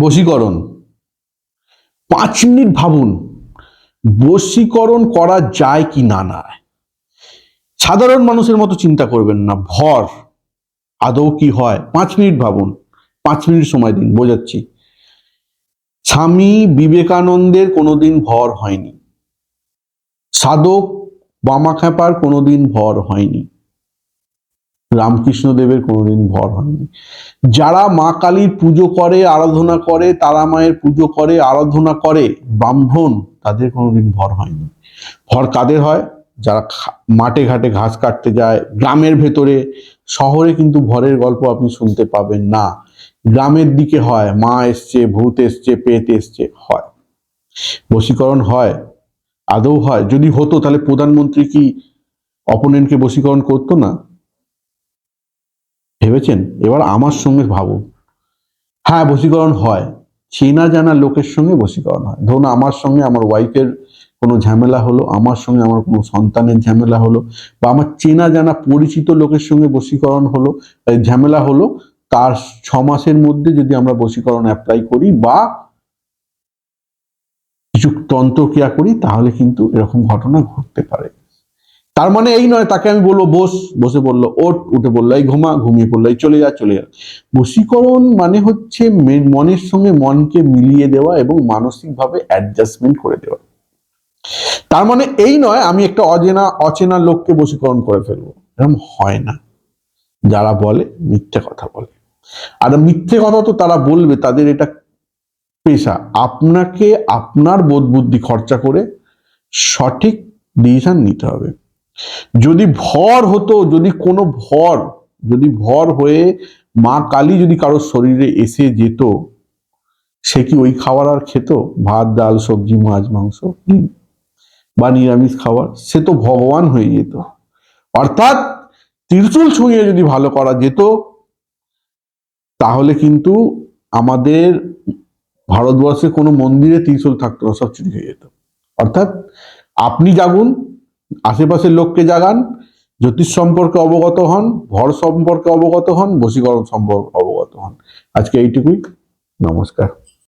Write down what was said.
বশীকরণ। পাঁচ মিনিট ভাবুন, বশীকরণ করা যায় কি না না? সাধারণ মানুষের মতো চিন্তা করবেন না, ভর, আদৌ কি হয়? পাঁচ মিনিট ভাবুন, পাঁচ মিনিট সময় দিন, বোঝাচ্ছি। স্বামী বিবেকানন্দের কোনোদিন ভর হয়নি। সাধক বামাখ্যাপার কোনোদিন ভর হয়নি। রামকৃষ্ণদেবের কোনোদিন ভর হয়নি। যারা মা কালীর পুজো করে, আরাধনা করে, তারা মায়ের পুজো করে, আরাধনা করে, ব্রাহ্মণ, তাদের কোনোদিন ভর হয়নি। ভর কাদের হয়? যারা মাঠে ঘাটে ঘাস কাটতে যায়, গ্রামের ভেতরে, শহরে কিন্তু ভরের গল্প আপনি শুনতে পাবেন না। গ্রামের দিকে হয়, মা এসছে, ভূত এসছে, পেট এসছে, হয়। বশীকরণ হয়, আদৌ হয়। যদি হতো তাহলে প্রধানমন্ত্রী কি অপোনেন্টকে বশীকরণ করতো না? ভেবেছেন? এবার আমার সঙ্গে ভাবো হ্যাঁ বশীকরণ হয়। চেনা জানা লোকের সঙ্গে বশীকরণ হয়। ধরুন আমার সঙ্গে আমার ওয়াইফের কোনো ঝামেলা হলো, আমার সঙ্গে আমার কোনো সন্তানের ঝামেলা হলো, বা আমার চেনা জানা পরিচিত লোকের সঙ্গে বশীকরণ হলো ঝামেলা হলো, তার ছ মাসের মধ্যে যদি আমরা বশীকরণ অ্যাপ্লাই করি বা কিছু তন্ত্রক্রিয়া করি, তাহলে কিন্তু এরকম ঘটনা ঘটতে পারে। তার মানে এই নয়, তাকে আমি বলব, বস, বসে বলল ওট উঠে বলল এই ঘুমা, ঘুমিয়ে পড়ল, এই চলে যা চলে যা। বশীকরণ মানে হচ্ছে মনের সঙ্গে মনকে মিলিয়ে দেওয়া এবং মানসিকভাবে অ্যাডজাস্টমেন্ট করে দেওয়া। তার মানে এই নয়, আমি একটা অজেনা, অচেনা লোককে বশীকরণ করে ফেলব। এরকম হয় না। যারা বলে, মিথ্যে কথা বলে। আর মিথ্যে কথা তো তারা বলবে, তাদের এটা পেশা। আপনাকে আপনার বোধ বুদ্ধি খরচা করে সঠিক ডিসিশন নিতে হবে। যদি ভর হতো, যদি কোনো ভর, যদি ভর হয়ে মা কালী যদি কারোর শরীরে এসে যেত, সে কি ওই খাবার আর খেত? ভাত, ডাল, সবজি, মাছ, মাংস? বা নিরামিষ খাবার? সে তো ভগবান হয়ে যেত। অর্থাৎ ত্রিশূল ছুঁয়ে যদি ভালো করা যেত, তাহলে কিন্তু আমাদের ভারতবর্ষে কোনো মন্দিরে ত্রিশূল থাকতো না, সব চুরি হয়ে যেত। অর্থাৎ আপনি জাগুন আশেপাশের লোককে জাগান, জ্যোতিষ সম্পর্কে অবগত হন, ভর সম্পর্কে অবগত হন, বশীকরণ সম্পর্কে অবগত হন। আজকে এইটুকুই। নমস্কার।